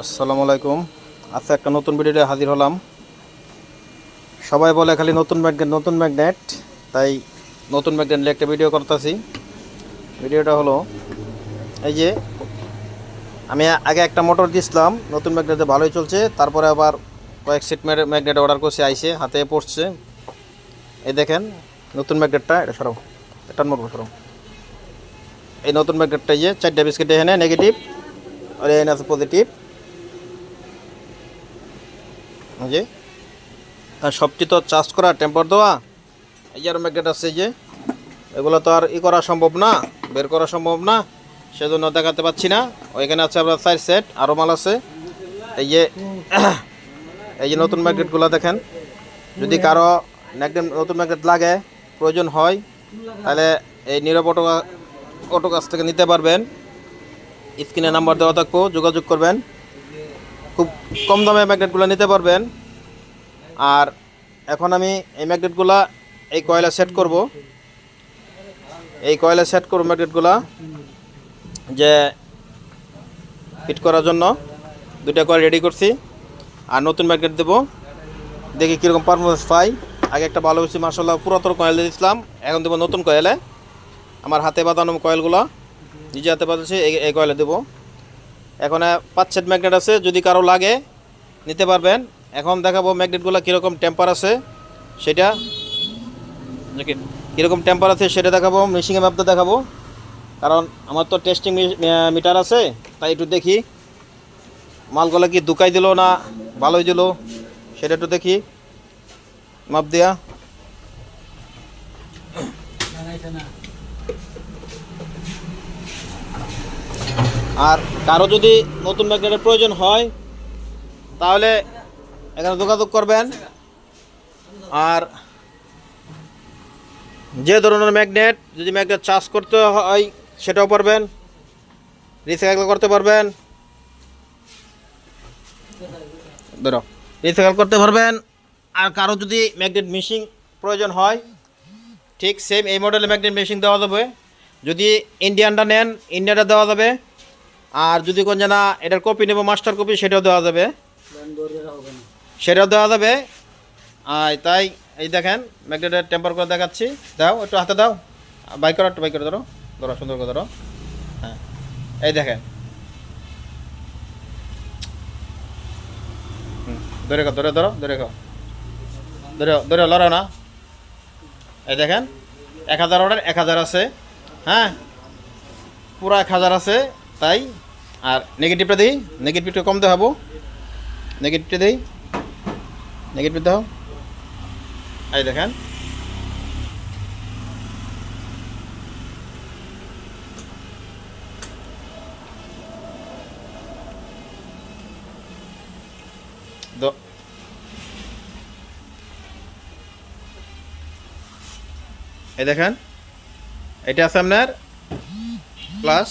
আসসালামু আলাইকুম। আচ্ছা একটা নতুন ভিডিওতে হাজির হলাম। সবাই বলে খালি নতুন ম্যাগনেট নতুন ম্যাগনেট, তাই নতুন ম্যাগনেট নিয়ে একটা ভিডিও করতেছি। ভিডিওটা হলো, এই যে আমি আগে একটা মোটর দিছিলাম, নতুন ম্যাগনেটে ভালোই চলছে, তারপরে আবার কয়েক সেট ম্যাগনেট অর্ডার করছে আইসে হাতে পড়ছে। এই দেখেন, নতুন ম্যাগনেটটা, এটা সরাও, এটা মোটর সরাও। এই নতুন ম্যাগনেটটা যে চারটা বিস্কিট এখানে নেগেটিভ, আর এখানে আছে পজিটিভ। যে আর সবটি তো চার্জ করা, টেম্পার দেওয়া, এই যে আর ম্যাগনেট আছে যে, এগুলো তো আর ই করা সম্ভব না, বের করা সম্ভব না, সেজন্য দেখাতে পাচ্ছি না। ওইখানে আছে আপনার চার সেট আরও মাল আছে। এই যে এই যে নতুন ম্যাগনেটগুলো দেখেন। যদি কারও ম্যাগনেট নতুন ম্যাগনেট লাগে, প্রয়োজন হয়, তাহলে এই নীরব অটো অটো কাছ থেকে নিতে পারবেন। স্ক্রিনে নাম্বার দেওয়া থাকব, যোগাযোগ করবেন। খুব কম দামে ম্যাগনেটগুলো নিতে পারবেন। আর এখন আমি এই ম্যাগনেটগুলা এই কয়লা সেট করব। এই কয়লা সেট করব ম্যাগনেটগুলা যে ফিট করার জন্য। দুটা কয়েল রেডি করছি। আর নতুন ম্যাগনেট দেবো। দেখি কীরকম পারফরমেন্স পাই। আগে একটা ভালো হয়েছে মার্শাল্লাহ পুরাতন কয়েল দিয়েছিলাম। এখন দেবো নতুন কয়েলে। আমার হাতে বাঁধানো কয়েলগুলো, নিজে হাতে বাঁধাচ্ছি এই এই কয়েলে দেবো। এখন পাঁচ সেট ম্যাগনেট আছে, যদি কারও লাগে, নিতে পারবেন। এখন দেখাবো ম্যাগনেটগুলো কীরকম টেম্পার আছে, সেটা। কীরকম টেম্পার আছে, সেটা দেখাবো মেশিংয়ে মাপতে দেখাবো। কারণ আমার তো টেস্টিং মিটার আছে, তাই একটু দেখি। মালগুলো কি দুকাই দিল না ভালোই দিল, সেটা একটু দেখি। মাপ দেয়া। আর কারও যদি নতুন ম্যাগনেটের প্রয়োজন হয়, তাহলে এখানে যোগাযোগ করবেন। আর যে ধরনের ম্যাগনেট, যদি ম্যাগনেট চার্জ করতে হয়, সেটাও পারবেন। রিসাইকেল করতে পারবেন। ধরো রিসাইকেল করতে পারবেন। আর কারও যদি ম্যাগনেট মেশিন প্রয়োজন হয়, ঠিক সেম এই মডেলের ম্যাগনেট মেশিন দেওয়া যাবে। যদি ইন্ডিয়ানটা নেন ইন্ডিয়ানটা দেওয়া যাবে। আর যদি কোন জানা এটার কপি নেব মাস্টার কপি সেটাও দেওয়া যাবে। সেটাও দেওয়া যাবে। আর তাই, এই দেখেন ম্যাগনেটের টেম্পার করে দেখাচ্ছি। দাও, একটু হাতে দাও। বাইক করো, একটু বাইক করে ধরো। ধরো, সুন্দর করে ধরো। হ্যাঁ এই দেখেন। ধরে খাও ধরে ধরো, ধরে খাও ধরে ধরে লড়ো না। এই দেখেন, এক হাজার অর্ডার এক হাজার আছে। হ্যাঁ পুরো এক হাজার আছে। তাই? আর নেগেটিভটা দিই? নেগেটিভটা কম দেখাবো। নেগেটিভটা দিই? নেগেটিভ দাও এই দেখেন। এই দেখেন। এটা আছে আপনার প্লাস